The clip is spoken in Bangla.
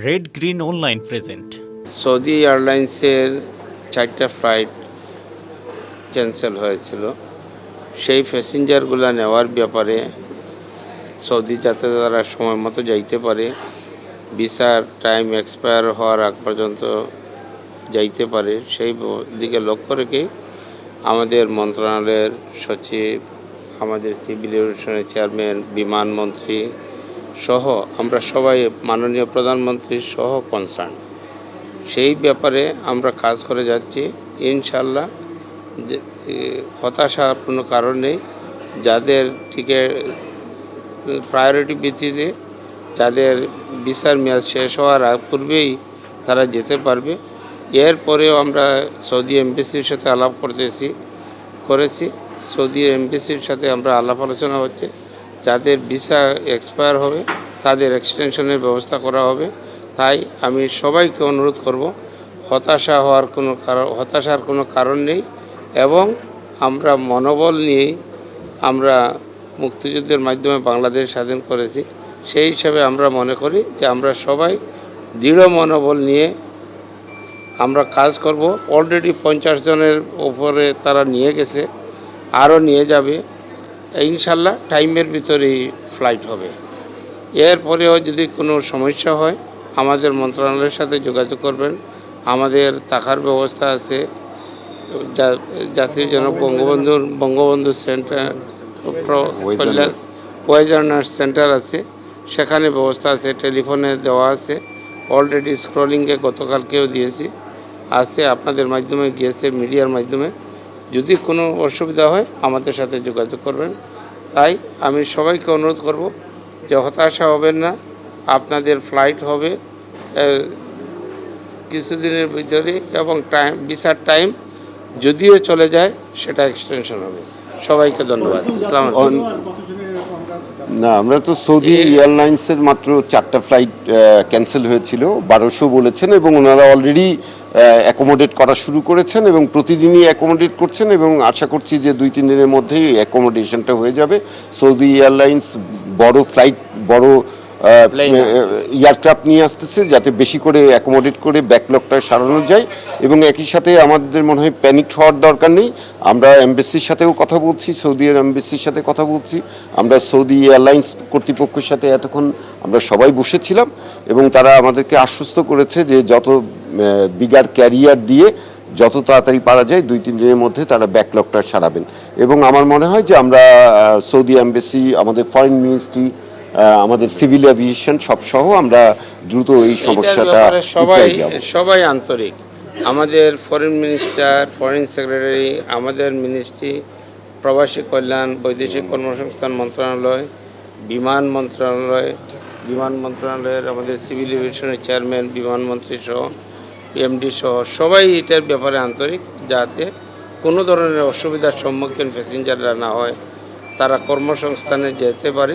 Red green online present Saudi এয়ারলাইন্সের চারটা ফ্লাইট ক্যান্সেল হয়েছিল। সেই প্যাসেঞ্জারগুলো নেওয়ার ব্যাপারে সৌদি যাতে তারা সময় মতো যাইতে পারে। ভিসার টাইম এক্সপায়ার হওয়ার আগ পর্যন্ত যাইতে পারে। সেই দিকে লক্ষ্য রেখে আমাদের মন্ত্রণালয়ের সচিব, আমাদের সিভিল এভিয়েশনের চেয়ারম্যান বিমানমন্ত্রী সহ আমরা সবাই মাননীয় প্রধানমন্ত্রী সহ কনসার্ন সেই ব্যাপারে আমরা কাজ করে যাচ্ছি। ইনশাল্লাহ যে হতাশার কোনো কারণ নেই। যাদের টিকে প্রায়োরিটি ভিত্তিতে যাদের বিচার মেয়াদ শেষ হওয়ার পূর্বেই তারা যেতে পারবে। এরপরেও আমরা সৌদি এমবিসির সাথে আলাপ করতেছি, করেছি। সৌদি এমবিসির সাথে আমরা আলাপ আলোচনা হচ্ছে। যাদের ভিসা এক্সপায়ার হবে, তাদের এক্সটেনশনের ব্যবস্থা করা হবে। তাই আমি সবাইকে অনুরোধ করব, হতাশা হওয়ার কোনো কারণ, হতাশার কোনো কারণ নেই এবং আমরা মনোবল নিয়েই আমরা মুক্তিযুদ্ধের মাধ্যমে বাংলাদেশ স্বাধীন করেছি। সেই হিসাবে আমরা মনে করি যে আমরা সবাই দৃঢ় মনোবল নিয়ে আমরা কাজ করব। অলরেডি পঞ্চাশ জনের উপরে তারা নিয়ে গেছে, আরও নিয়ে যাবে। ইনশাল্লাহ টাইমের ভিতরেই ফ্লাইট হবে। এরপরেও যদি কোনো সমস্যা হয় আমাদের মন্ত্রণালয়ের সাথে যোগাযোগ করবেন। আমাদের থাকার ব্যবস্থা আছে। জাতির জনক বঙ্গবন্ধুর বঙ্গবন্ধু সেন্টার প্র- কল্যাণ ওয়েজার নার্স সেন্টার আছে। সেখানে ব্যবস্থা আছে টেলিফোনে দেওয়া আছে। অলরেডি স্ক্রলিংয়ে গতকালকেও দিয়েছি। আছে আপনাদের মাধ্যমে গিয়েছে মিডিয়ার মাধ্যমে। যদি কোনো অসুবিধা হয়, আমাদের সাথে যোগাযোগ করবেন। তাই আমি সবাইকে অনুরোধ করব যে হতাশা হবেন না, আপনাদের ফ্লাইট হবে কিছুদিনের ভিতরে এবং টাইম ভিসার টাইম যদিও চলে যায়, সেটা এক্সটেনশন হবে। সবাইকে ধন্যবাদ। অন- না আমরা তো সৌদি এয়ারলাইন্সের মাত্র চারটা ফ্লাইট ক্যান্সেল হয়েছিল বারোশো বলেছেন এবং ওনারা অলরেডি অ্যাকোমোডেট করা শুরু করেছেন এবং প্রতিদিনই অ্যাকোমোডেট করছেন এবং আশা করছি যে দুই তিন দিনের মধ্যেই অ্যাকোমোডেশনটা হয়ে যাবে সৌদি এয়ারলাইন্স বড় ফ্লাইট বড়. এয়ারক্রাফট নিয়ে আসতেছে যাতে বেশি করে অ্যাকোমোডেট করে ব্যাকলগটা সারানো যায়। এবং একই সাথে আমাদের মনে হয় প্যানিক হওয়ার দরকার নেই। আমরা এমবেসির সাথেও কথা বলছি সৌদি এমবেসির সাথে কথা বলছি। আমরা সৌদি এয়ারলাইন্স কর্তৃপক্ষের সাথে এতক্ষণ আমরা সবাই বসেছিলাম। এবং তারা আমাদেরকে আশ্বস্ত করেছে যে যত বিগার ক্যারিয়ার দিয়ে যত তাড়াতাড়ি পারা যায় দুই তিন দিনের মধ্যে তারা ব্যাকলগটা সারাবেন। এবং আমার মনে হয় যে আমরা সৌদি এমবেসি আমাদের ফরেন মিনিস্ট্রি আমাদের সিভিল এভিয়েশন সব সহ আমরা দ্রুত এই সমস্যাটা সবাই সবাই আন্তরিক। আমাদের ফরেন মিনিস্টার ফরেন সেক্রেটারি আমাদের মিনিস্ট্রি প্রবাসী কল্যাণ বৈদেশিক কর্মসংস্থান মন্ত্রণালয় বিমান মন্ত্রণালয় বিমান মন্ত্রণালয়ের আমাদের সিভিল এভিয়েশনের চেয়ারম্যান বিমানমন্ত্রী সহ এমডি সহ সবাই এটার ব্যাপারে আন্তরিক যাতে কোনো ধরনের অসুবিধার সম্মুখীন প্যাসেঞ্জাররা না হয়। তারা কর্মসংস্থানে যেতে পারে।